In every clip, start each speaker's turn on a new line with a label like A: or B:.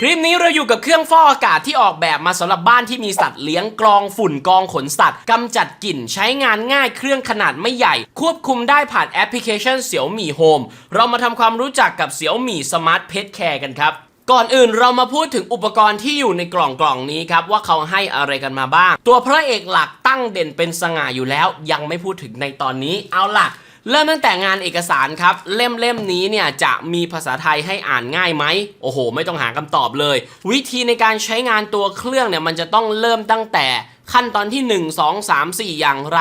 A: คลิปนี้เราอยู่กับเครื่องฟอกอากาศที่ออกแบบมาสำหรับบ้านที่มีสัตว์เลี้ยงกรองฝุ่นกรองขนสัตว์กำจัดกลิ่นใช้งานง่ายเครื่องขนาดไม่ใหญ่ ควบคุมได้ผ่านแอปพลิเคชันเสี่ยวมี่โฮมเรามาทำความรู้จักกับเสี่ยวมี่สมาร์ทเพ t แคร์กันครับ ก่อนอื่นเรามาพูดถึงอุปกรณ์ที่อยู่ในกล่องกล่องนี้ครับ ว่าเขาให้อะไรกันมาบ้าง ตัวพระเอกหลักตั้งเด่นเป็นสง่าอยู่แล้ว ยังไม่พูดถึงในตอนนี้เอาล่ะ เริ่มตั้งแต่งานเอกสารครับ เล่มเล่มนี้เนี่ยจะมีภาษาไทยให้อ่านง่ายไหมโอ้โห ไม่ต้องหาคำตอบเลย วิธีในการใช้งานตัวเครื่องเนี่ยมันจะต้องเริ่มตั้งแต่ขั้นตอนที่ 1 2 3 4 อย่างไร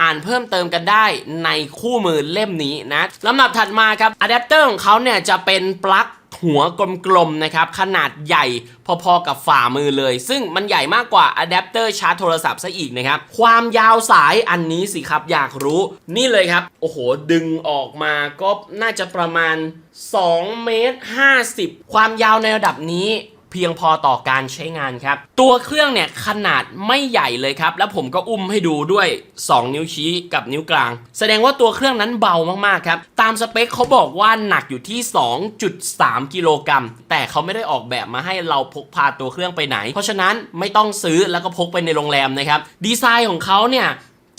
A: อ่านเพิ่มเติมกันได้ในคู่มือเล่มนี้นะลำดับถัดมาครับอะแดปเตอร์ของเขาเนี่ยจะเป็นปลั๊ก หัวกลมๆนะครับขนาดใหญ่พอๆกับฝ่ามือเลย ซึ่งมันใหญ่มากกว่าอะแดปเตอร์ชาร์จโทรศัพท์ซะอีกนะครับ ความยาวสายอันนี้สิครับอยากรู้ นี่เลยครับ โอ้โห ดึงออกมาก็น่าจะประมาณ2เมตร50 ความยาวในระดับนี้ เพียงพอต่อการใช้งานครับ ตัวเครื่องเนี่ยขนาดไม่ใหญ่เลยครับ แล้วผมก็อุ้มให้ดูด้วย 2 นิ้วชี้กับนิ้วกลาง แสดงว่าตัวเครื่องนั้นเบามากๆครับ ตามสเปคเขาบอกว่าหนักอยู่ที่ 2.3 กิโลกรัม แต่เขาไม่ได้ออกแบบมาให้เราพกพาตัวเครื่องไปไหน เพราะฉะนั้นไม่ต้องซื้อแล้วก็พกไปในโรงแรมนะครับ ดีไซน์ของเขาเนี่ย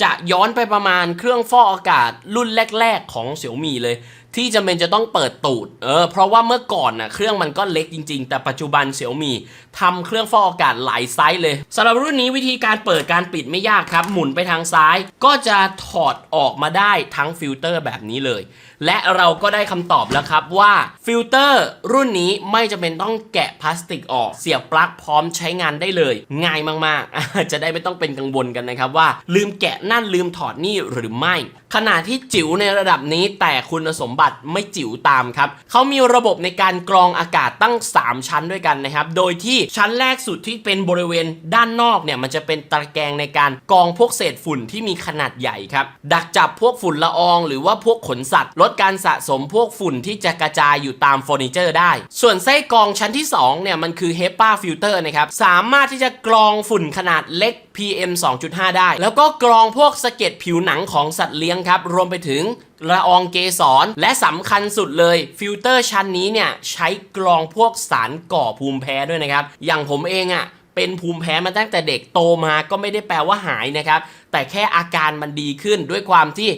A: จะย้อนไปประมาณเครื่องฟอกอากาศรุ่นแรก ๆ ของเสี่ยวมีเลย ที่จำเป็นจะต้องเปิดตูด เออ เพราะว่าเมื่อก่อนน่ะเครื่องมันก็เล็กจริง ๆ แต่ปัจจุบันเสี่ยวมีทำเครื่องฟอกอากาศหลายไซส์เลยสำหรับรุ่นนี้วิธีการเปิดการปิดไม่ยากครับ หมุนไปทางซ้าย ก็จะถอดออกมาได้ทั้งฟิลเตอร์แบบนี้เลย และเราก็ได้คำตอบแล้วครับว่าฟิลเตอร์รุ่นนี้ไม่จำเป็นต้องแกะพลาสติกออก เสียบปลั๊กพร้อมใช้งานได้เลย ง่ายมากๆ จะได้ไม่ต้องเป็นกังวลกันนะครับว่า ลืมแกะนั่นลืมถอดนี่หรือไม่ ขนาดที่จิ๋วในระดับนี้แต่คุณสมบัติไม่จิ๋วตามครับเขามีระบบในการกรองอากาศตั้ง 3 ชั้นด้วยกันนะครับ โดยที่ชั้นแรกสุดที่เป็นบริเวณด้านนอกเนี่ยมันจะเป็นตะแกรงในการกรองพวกเศษฝุ่นที่มีขนาดใหญ่ครับดักจับพวกฝุ่นละออง หรือว่าพวกขนสัตว์ลดการสะสมพวกฝุ่นที่จะกระจายอยู่ตามเฟอร์นิเจอร์ได้ ส่วนไส้กรองชั้นที่ 2 เนี่ย มันคือ HEPA filter นะครับ สามารถที่จะกรองฝุ่นขนาดเล็ก PM 2.5 ได้ แล้วก็กรองพวกสะเก็ดผิวหนังของสัตว์เลี้ยงครับ รวมไปถึงละอองเกสร และสำคัญสุดเลยฟิลเตอร์ชั้นนี้เนี่ยใช้กรองพวกสารก่อภูมิแพ้ด้วยนะครับ อย่างผมเองอะ่ะเป็นภูมิแพ้มาตั้งแต่เด็กโตมาก็ไม่ได้แปลว่าหายนะครับ แต่แค่อาการมันดีขึ้นด้วยความที่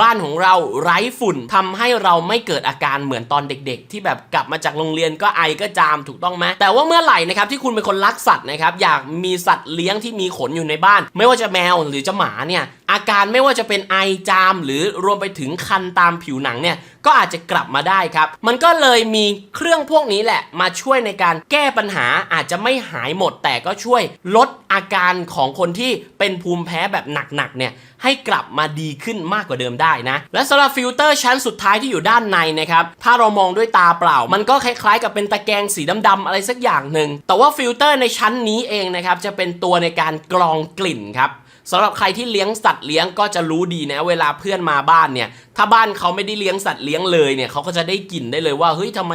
A: บ้านของเราไร้ฝุ่นทำให้เราไม่เกิดอาการเหมือนตอนเด็ก ๆ ที่แบบกลับมาจากโรงเรียนก็ไอก็จามถูกต้องไหมแต่ว่าเมื่อไหร่นะครับที่คุณเป็นคนรักสัตว์นะครับอยากมีสัตว์เลี้ยงที่มีขนอยู่ในบ้าน ไม่ว่าจะแมวหรือจะหมาเนี่ยอาการไม่ว่าจะเป็นไอจาม หรือรวมไปถึงคันตามผิวหนังเนี่ยก็อาจจะกลับมาได้ครับ มันก็เลยมีเครื่องพวกนี้แหละ มาช่วยในการแก้ปัญหาอาจจะไม่หายหมดแต่ก็ช่วยลดอาการของคนที่เป็นภูมิแพ้แบบหนักๆเนี่ย ให้กลับมาดีขึ้นมากกว่าเดิมได้นะ และสำหรับฟิลเตอร์ชั้นสุดท้ายที่อยู่ด้านในนะครับ ถ้าเรามองด้วยตาเปล่า มันก็คล้ายๆ กับเป็นตะแกรงสีดำๆอะไรสักอย่างหนึ่ง แต่ว่าฟิลเตอร์ในชั้นนี้เองนะครับจะเป็นตัวในการกรองกลิ่นครับ สำหรับใครที่เลี้ยงสัตว์เลี้ยงก็จะรู้ดีนะเวลาเพื่อนมาบ้านเนี่ย ถ้าบ้านเขาไม่ได้เลี้ยงสัตว์เลี้ยงเลยเนี่ยเขาก็จะได้กลิ่นได้เลยว่าเฮ้ยทำไม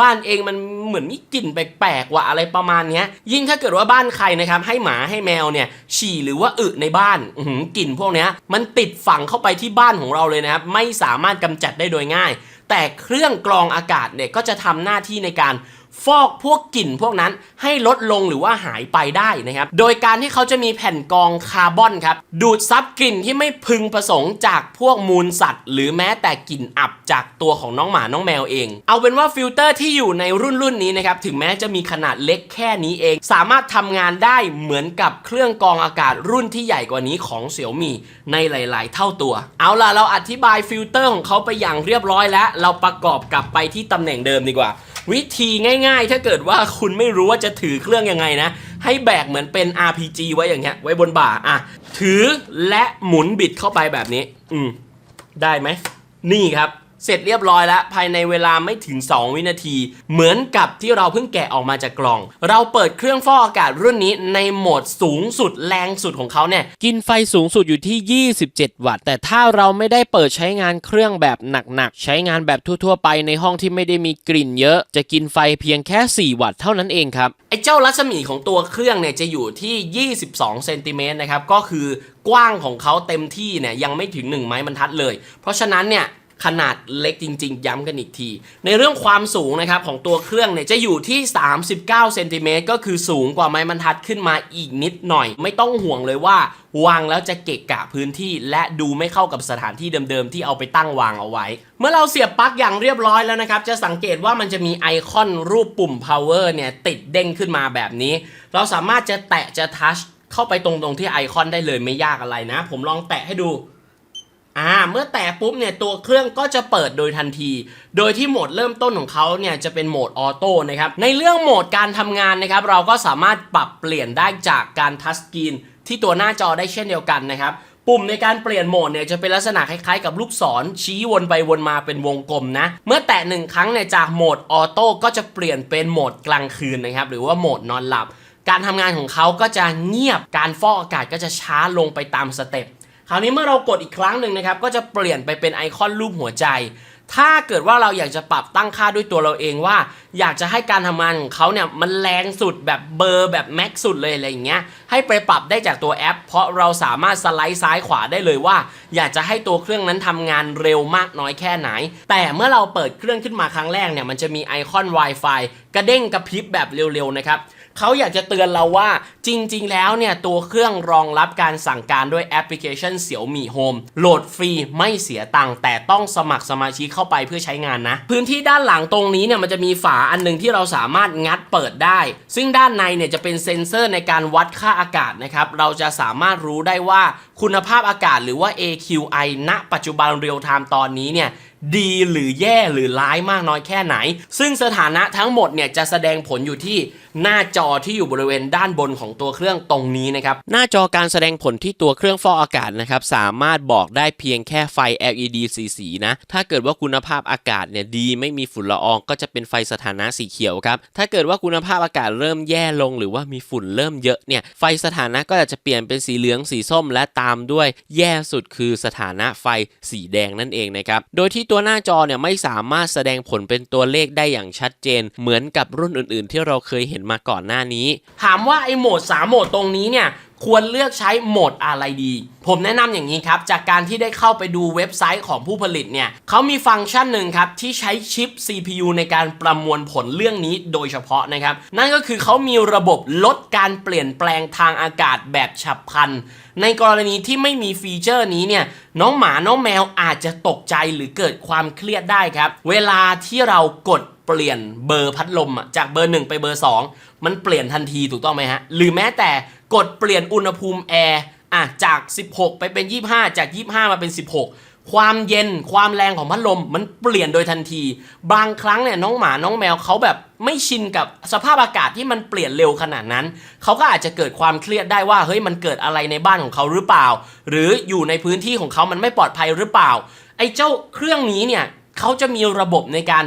A: บ้านเองมันเหมือนมีกลิ่นแปลกๆว่ะอะไรประมาณเนี้ยยิ่งถ้าเกิดว่าบ้านใครนะครับให้หมาให้แมวเนี่ยฉี่หรือว่าอึในบ้านกลิ่นพวกเนี้ยมันติดฝังเข้าไปที่บ้านของเราเลยนะครับไม่สามารถกำจัดได้โดยง่าย แต่เครื่องกรองอากาศเนี่ยก็จะทำหน้าที่ในการ ฟอกพวกกลิ่นพวกนั้นให้ลดลงหรือว่าหายไปได้นะครับ โดยการที่เขาจะมีแผ่นกองคาร์บอนครับ ดูดซับกลิ่นที่ไม่พึงประสงค์จากพวกมูลสัตว์ หรือแม้แต่กลิ่นอับจากตัวของน้องหมาน้องแมวเอง เอาเป็นว่าฟิลเตอร์ที่อยู่ในรุ่นรุ่นนี้นะครับถึงแม้จะมีขนาดเล็กแค่นี้เอง สามารถทำงานได้เหมือนกับเครื่องกรองอากาศรุ่นที่ใหญ่กว่านี้ของเสี่ยวมี่ในหลาย ๆ เท่าตัว เอาล่ะเราอธิบายฟิลเตอร์ของเขาไปอย่างเรียบร้อยแล้ว เราประกอบกลับไปที่ตำแหน่งเดิมดีกว่า วิธีง่ายๆ ถ้าเกิดว่าคุณไม่รู้ว่าจะถือเครื่องยังไงนะ ให้แบกเหมือนเป็น RPG ไว้อย่างเงี้ย ไว้บนบ่าอะ ถือและหมุนบิดเข้าไปแบบนี้ อืม ได้ไหม นี่ครับ เสร็จเรียบร้อยแล้วภายในเวลาไม่ถึง 2 วินาที เหมือนกับที่เราเพิ่งแกะออกมาจากกล่อง เราเปิดเครื่องฟอกอากาศรุ่นนี้ในโหมดสูงสุดแรงสุดของเขาเนี่ยกินไฟสูงสุดอยู่ที่ 27 วัตต์ แต่ถ้าเราไม่ได้เปิดใช้งานเครื่องแบบหนักๆ ใช้งานแบบทั่วๆ ไปในห้องที่ไม่ได้มีกลิ่นเยอะ จะกินไฟเพียงแค่ 4 วัตต์เท่านั้นเองครับไอ้เจ้ารัศมีของตัวเครื่องเนี่ยจะอยู่ที่ 22 เซนติเมตรนะครับก็คือกว้างของเขาเต็มที่เนี่ยยังไม่ถึง 1 ไม้บรรทัดเลย เพราะฉะนั้นเนี่ย ขนาดเล็กจริง ๆ ย้ำกันอีกที ในเรื่องความสูงนะครับของตัวเครื่องเนี่ยจะอยู่ที่ 39เซนติเมตรก็คือสูงกว่าไม้บรรทัดขึ้นมาอีกนิดหน่อย ไม่ต้องห่วงเลยว่าวางแล้วจะเกะกะพื้นที่ และดูไม่เข้ากับสถานที่เดิมๆ ที่เอาไปตั้งวางเอาไว้ เมื่อเราเสียบปลั๊กอย่างเรียบร้อยแล้วนะครับ จะสังเกตว่ามันจะมีไอคอนรูปปุ่ม power เนี่ยติดเด้งขึ้นมาแบบนี้ เราสามารถจะแตะจะทัชเข้าไปตรงๆที่ไอคอนได้เลยไม่ยากอะไรนะ ผมลองแตะให้ดู อ่าเมื่อแตะปุ๊บเนี่ยตัวเครื่องก็จะเปิดโดยทันที โดยที่โหมดเริ่มต้นของเขาเนี่ยจะเป็นโหมดออโต้นะครับในเรื่องโหมดการทำงานนะครับเราก็สามารถปรับเปลี่ยนได้จากการทัชสกรีนที่ตัวหน้าจอได้เช่นเดียวกันนะครับปุ่มในการเปลี่ยนโหมดเนี่ยจะเป็นลักษณะคล้ายๆกับลูกศรชี้วนไปวนมาเป็นวงกลมนะ เมื่อแตะหนึ่งครั้งเนี่ยจากโหมดออโต้ก็จะเปลี่ยนเป็นโหมดกลางคืนนะครับหรือว่าโหมดนอนหลับ การทำงานของเขาก็จะเงียบการฟอกอากาศก็จะช้าลงไปตามสเต็ป คราวนี้เมื่อเรากดอีกครั้งหนึ่งนะครับ ก็จะเปลี่ยนไปเป็นไอคอนรูปหัวใจ ถ้าเกิดว่าเราอยากจะปรับตั้งค่าด้วยตัวเราเองว่า อยากจะให้การทำงานของเขาเนี่ยมันแรงสุดแบบเบอร์แบบแม็กสุดเลยอะไรอย่างเงี้ย ให้ไปปรับได้จากตัวแอป เพราะเราสามารถสไลด์ซ้ายขวาได้เลยว่า อยากจะให้ตัวเครื่องนั้นทำงานเร็วมากน้อยแค่ไหน แต่เมื่อเราเปิดเครื่องขึ้นมาครั้งแรกเนี่ยมันจะมีไอคอน Wi-Fi กระเด้งกระพริบแบบเร็วๆนะครับ เขาอยากจะเตือนเราว่าจริง ๆ แล้วเนี่ย ตัวเครื่องรองรับการสั่งการด้วยแอปพลิเคชันเสี่ยวมีโฮมโหลดฟรีไม่เสียตังค์แต่ต้องสมัครสมาชิกเข้าไปเพื่อใช้งานนะ พื้นที่ด้านหลังตรงนี้เนี่ยมันจะมีฝาอันหนึงที่เราสามารถงัดเปิดได้ ซึ่งด้านในเนี่ยจะเป็นเซ็นเซอร์ในการวัดค่าอากาศนะครับเราจะสามารถรู้ได้ว่าคุณภาพอากาศหรือว่า AQI ณ ปัจจุบันเรียลไทม์ตอนนี้เนี่ย ดีหรือแย่หรือร้ายมากน้อยแค่ไหน ซึ่งสถานะทั้งหมดเนี่ยจะแสดงผลอยู่ที่หน้าจอที่อยู่บริเวณด้านบนของตัวเครื่องตรงนี้นะครับ หน้าจอการแสดงผลที่ตัวเครื่องฟอกอากาศนะครับ สามารถบอกได้เพียงแค่ไฟ LED สีสีนะ ถ้าเกิดว่าคุณภาพอากาศเนี่ยดีไม่มีฝุ่นละอองก็จะเป็นไฟสถานะสีเขียวครับ ถ้าเกิดว่าคุณภาพอากาศเริ่มแย่ลง หรือว่ามีฝุ่นเริ่มเยอะเนี่ย ไฟสถานะก็จะเปลี่ยนเป็นสีเหลืองสีส้ม และตามด้วยแย่สุดคือสถานะไฟสีแดงนั่นเองนะครับ โดยที่ตัวัวหน้าจอเนี่ยไม่สามารถแสดงผลเป็นตัวเลขได้อย่างชัดเจน เหมือนกับรุ่นอื่นๆ ที่เราเคยเห็นมาก่อนหน้านี้ ถามว่าไอ้โหมด3โหมดตรงนี้เนี่ย ควรเลือกใช้โหมดอะไรดี ผมแนะนำอย่างนี้ครับ จากการที่ได้เข้าไปดูเว็บไซต์ของผู้ผลิตเนี่ยเขามีฟังก์ชันหนึ่งครับ ที่ใช้ชิป CPU ในการประมวลผลเรื่องนี้โดยเฉพาะนะครับ นั่นก็คือเขามีระบบลดการเปลี่ยนแปลงทางอากาศแบบฉับพลัน ในกรณีที่ไม่มีฟีเจอร์นี้เนี่ยน้องหมาน้องแมวอาจจะตกใจหรือเกิดความเครียดได้ครับ เวลาที่เรากด เปลี่ยนเบอร์พัดลมอะจากเบอร์1ไปเบอร์2มันเปลี่ยนทันทีถูกต้องไหมฮะ หรือแม้แต่กดเปลี่ยนอุณหภูมิแอร์อะจาก 16 ไปเป็น 25 จาก 25 มาเป็น 16 ความเย็นความแรงของพัดลมมันเปลี่ยนโดยทันที บางครั้งเนี่ยน้องหมาน้องแมวเขาแบบไม่ชินกับสภาพอากาศที่มันเปลี่ยนเร็วขนาดนั้น เขาก็อาจจะเกิดความเครียดได้ว่าเฮ้ยมันเกิดอะไรในบ้านของเขาหรือเปล่า หรืออยู่ในพื้นที่ของเขามันไม่ปลอดภัยหรือเปล่าไอ้เจ้าเครื่องนี้เนี่ยเขาจะมีระบบในการ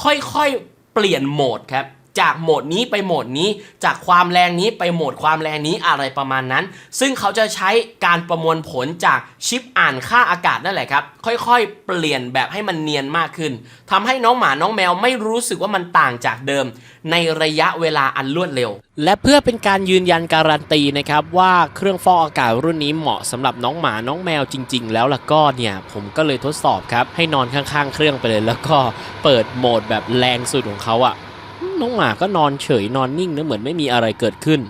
A: ค่อยๆ เปลี่ยนโหมดครับ จากโหมดนี้ไปโหมดนี้ จากความแรงนี้ไปโหมดความแรงนี้อะไรประมาณนั้น ซึ่งเขาจะใช้การประมวลผลจากชิปอ่านค่าอากาศนั่นแหละครับ ค่อยๆ เปลี่ยนแบบให้มันเนียนมากขึ้นทำให้น้องหมาน้องแมวไม่รู้สึกว่ามันต่างจากเดิม ในระยะเวลาอันรวดเร็ว และเพื่อเป็นการยืนยันการันตีนะครับว่าเครื่องฟอกอากาศรุ่นนี้เหมาะสำหรับน้องหมาน้องแมวจริง ๆ แล้วล่ะก็เนี่ยผมก็เลยทดสอบครับให้นอนข้างๆ เครื่องไปเลย แล้วก็เปิดโหมดแบบแรงสุดของเขาอะ น้องหมาก็นอนเฉยนอนนิ่งนะเหมือนไม่มีอะไรเกิดขึ้น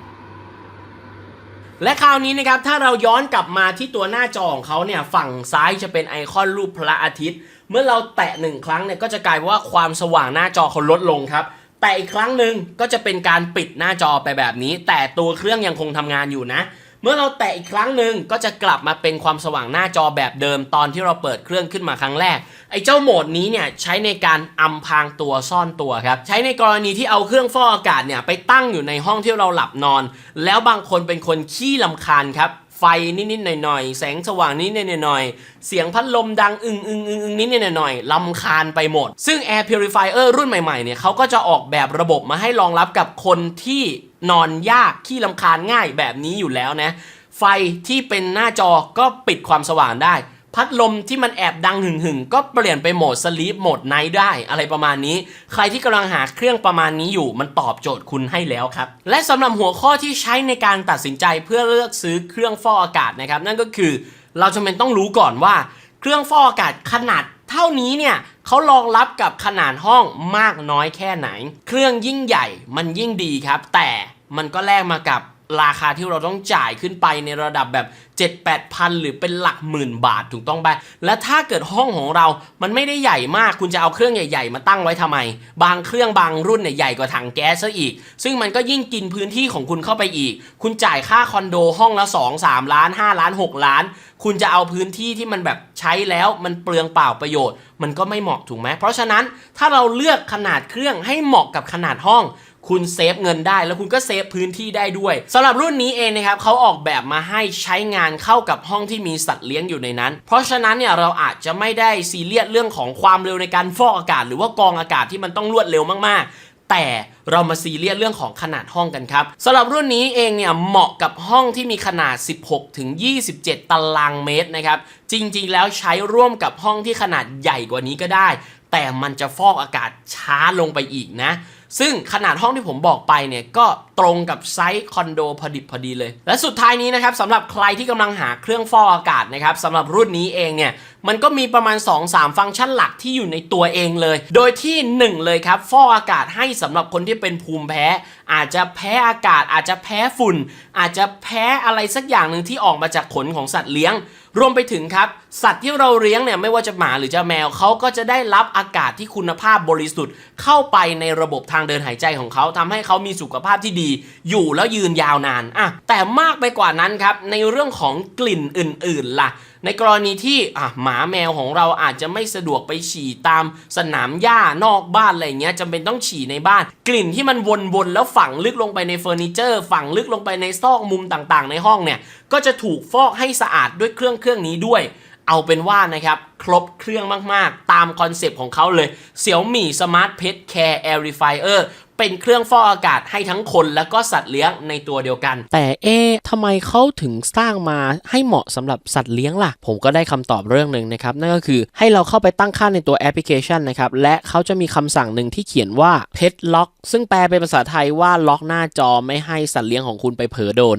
A: และคราวนี้นะครับถ้าเราย้อนกลับมาที่ตัวหน้าจอของเขาเนี่ยฝั่งซ้ายจะเป็นไอคอนรูปพระอาทิตย์ เมื่อเราแตะหนึ่งครั้งเนี่ยก็จะกลายเป็นว่าความสว่างหน้าจอเขาลดลงครับแต่อีกครั้งหนึ่งก็จะเป็นการปิดหน้าจอไปแบบนี้ แต่ตัวเครื่องยังคงทำงานอยู่นะ เมื่อเราแตะอีกครั้งหนึ่งก็จะกลับมาเป็นความสว่างหน้าจอแบบเดิมตอนที่เราเปิดเครื่องขึ้นมาครั้งแรก ไอ้เจ้าโหมดนี้เนี่ยใช้ในการอำพรางตัวซ่อนตัวครับ ใช้ในกรณีที่เอาเครื่องฟอกอากาศเนี่ยไปตั้งอยู่ในห้องที่เราหลับนอน แล้วบางคนเป็นคนขี้ลำคาญครับไฟนิดๆหน่อยๆ แสงสว่างนิดๆหน่อยๆ เสียงพัดลมดังอึงอึงอึงอึงนิดๆหน่อยๆลำคาญไปหมด ซึ่ง Air Purifier รุ่นใหม่ๆ เนี่ยเขาก็จะออกแบบระบบมาให้รองรับกับคนที่ นอนยากขี้ลำคาญง่ายแบบนี้อยู่แล้วนะ ไฟที่เป็นหน้าจอก็ปิดความสว่างได้ พัดลมที่มันแอบดังหึ่งหึงๆก็เปลี่ยนไปโหมดสลีปโหมดไนท์ได้ อะไรประมาณนี้ ใครที่กำลังหาเครื่องประมาณนี้อยู่ มันตอบโจทย์คุณให้แล้วครับ และสำหรับหัวข้อที่ใช้ในการตัดสินใจเพื่อเลือกซื้อเครื่องฟอกอากาศนะครับ นั่นก็คือเราจำเป็นต้องรู้ก่อนว่า เครื่องฟอกอากาศขนาดเท่านี้เนี่ยเขารองรับกับขนาดห้องมากน้อยแค่ไหน เครื่องยิ่งใหญ่มันยิ่งดีครับ แต่ มันก็แลกมากับราคาที่เราต้องจ่ายขึ้นไปในระดับแบบ7 8พันหรือเป็นหลักหมื่นบาทถูกต้องไปและถ้าเกิดห้องของเรา มันไม่ได้ใหญ่มาก คุณจะเอาเครื่องใหญ่ ๆ มาตั้งไว้ทำไม บางเครื่องบางรุ่นเนี่ยใหญ่กว่าถังแก๊สซะอีก ซึ่งมันก็ยิ่งกินพื้นที่ของคุณเข้าไปอีก คุณจ่ายค่าคอนโดห้องละ 2 3 ล้าน 5 ล้าน 6 ล้าน คุณจะเอาพื้นที่ที่มันแบบใช้แล้วมันเปลืองเปล่าประโยชน์ มันก็ไม่เหมาะถูกไหมเพราะฉะนั้นถ้าเราเลือกขนาดเครื่องให้เหมาะกับขนาดห้อง คุณเซฟเงินได้ แล้วคุณก็เซฟพื้นที่ได้ด้วยสำหรับรุ่นนี้เองนะครับเขาออกแบบมาให้ใช้งานเข้ากับห้องที่มีสัตว์เลี้ยงอยู่ในนั้น เพราะฉะนั้นเนี่ยเราอาจจะไม่ได้ซีเรียสเรื่องของความเร็วในการฟอกอากาศ หรือว่ากรองอากาศที่มันต้องรวดเร็วมากๆ แต่เรามาซีเรียสเรื่องของขนาดห้องกันครับสำหรับรุ่นนี้เองเนี่ยเหมาะกับห้องที่มีขนาด 16 ถึง 27 ตารางเมตรนะครับ จริงๆ แล้วใช้ร่วมกับห้องที่ขนาดใหญ่กว่านี้ก็ได้ แต่มันจะฟอกอากาศช้าลงไปอีกนะ ซึ่งขนาดห้องที่ผมบอกไปเนี่ยก็ ตรงกับไซส์คอนโดพอดิบพอดีเลย และสุดท้ายนี้นะครับสำหรับใครที่กำลังหาเครื่องฟอกอากาศนะครับสำหรับรุ่นนี้เองเนี่ยมันก็มีประมาณ 2-3 ฟังก์ชันหลักที่อยู่ในตัวเองเลย โดยที่ 1 เลยครับฟอกอากาศให้สำหรับคนที่เป็นภูมิแพ้ อาจจะแพ้อากาศ อาจจะแพ้ฝุ่น อาจจะแพ้อะไรสักอย่างหนึ่งที่ออกมาจากขนของสัตว์เลี้ยง รวมไปถึงครับ สัตว์ที่เราเลี้ยงเนี่ยไม่ว่าจะหมาหรือจะแมวเขาก็จะได้รับอากาศที่คุณภาพบริสุทธิ์ เข้าไปในระบบทางเดินหายใจของเขาทำให้เขามีสุขภาพที่ดีอยู่แล้วยืนยาวนานอะแต่มากไปกว่านั้นครับ ในเรื่องของกลิ่นอื่นๆล่ะ ในกรณีที่อะหมาแมวของเราอาจจะไม่สะดวกไปฉี่ตามสนามหญ้านอกบ้านอะไรเงี้ยจำเป็นต้องฉี่ในบ้าน กลิ่นที่มันวนๆแล้วฝังลึกลงไปในเฟอร์นิเจอร์ฝังลึกลงไปในซอกมุมต่างๆ ในห้องเนี่ยก็จะถูกฟอกให้สะอาดด้วยเครื่องเครื่องนี้ด้วยเอาเป็นว่านะครับ ครบเครื่องมาก ๆ ตามคอนเซปต์ของเขาเลย Xiaomi Smart Pet Care Airifier เออร์ เป็นเครื่องฟอกอากาศให้ทั้งคนและก็สัตว์เลี้ยงในตัวเดียวกัน
B: แต่เอ๊ะทำไมเขาถึงสร้างมาให้เหมาะสำหรับสัตว์เลี้ยงล่ะ ผมก็ได้คำตอบเรื่องหนึ่งนะครับ นั่นก็คือให้เราเข้าไปตั้งค่าในตัวแอปพลิเคชันนะครับ และเขาจะมีคำสั่งหนึ่งที่เขียนว่า pet lock ซึ่งแปลเป็นภาษาไทยว่าล็อกหน้าจอไม่ให้สัตว์เลี้ยงของคุณไปเผลอโดน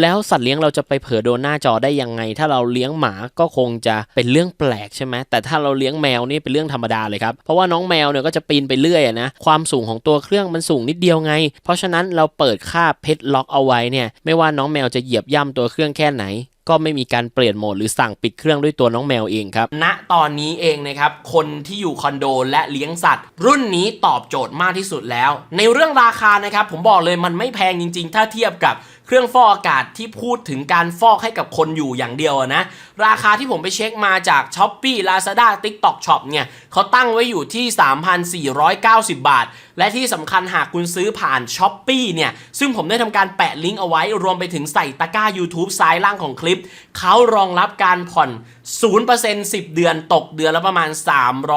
B: แล้วสัตว์เลี้ยงเราจะไปเผลอโดนหน้าจอได้ยังไง ถ้าเราเลี้ยงหมาก็คงจะเป็นเรื่องแปลกใช่ไหมแต่ถ้าเราเลี้ยงแมวนี่เป็นเรื่องธรรมดาเลยครับเพราะว่าน้องแมวเนี่ยก็จะปีนไปเรื่อยนะความสูงของตัวเครื่องมันสูงนิดเดียวไง เพราะฉะนั้นเราเปิดค่าเพชรล็อกเอาไว้เนี่ย ไม่ว่าน้องแมวจะเหยียบย่ำตัวเครื่องแค่ไหนก็ไม่มีการเปลี่ยนโหมดหรือสั่งปิดเครื่องด้วยตัวน้องแมวเองครับ
A: ณ ตอนนี้เองนะครับ คนที่อยู่คอนโดและเลี้ยงสัตว์ รุ่นนี้ตอบโจทย์มากที่สุดแล้ว ในเรื่องราคานะครับ ผมบอกเลยมันไม่แพงจริง ๆ ถ้าเทียบกับ เครื่องฟอกอากาศที่พูดถึงการฟอกให้กับคนอยู่อย่างเดียวนะ ราคาที่ผมไปเช็คมาจาก s h อ p e e Lazada TikTok Shop เนี่ยเขาตั้งไว้อยู่ที่ 3,490 บาท และที่สำคัญหากคุณซื้อผ่าน s h อ p e e เนี่ย ซึ่งผมได้ทำการแปะลิงก์เอาไว้ รวมไปถึงใส่ตะกร้า YouTube ซ้ายล่างของคลิป เขารองรับการผ่อน 0% 10 เดือนตกเดือนละประมาณ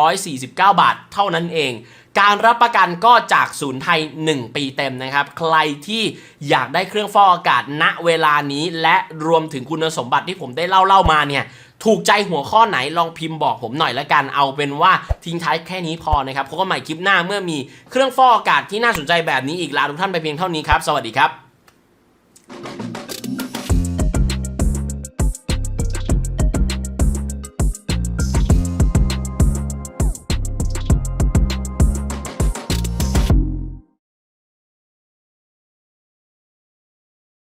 A: 349 บาท เท่านั้นเอง การรับประกันก็จากศูนย์ไทย 1 ปีเต็มนะครับ ใครที่อยากได้เครื่องฟอกอากาศณเวลานี้ และรวมถึงคุณสมบัติที่ผมได้เล่าเล่ามาเนี่ยถูกใจหัวข้อไหนลองพิมพ์บอกผมหน่อยละกันเอาเป็นว่าทิ้งท้ายแค่นี้พอนะครับพบกันใหม่คลิปหน้าเมื่อมีเครื่องฟอกอากาศที่น่าสนใจแบบนี้อีกลาทุกท่านไปเพียงเท่านี้ครับ สวัสดีครับ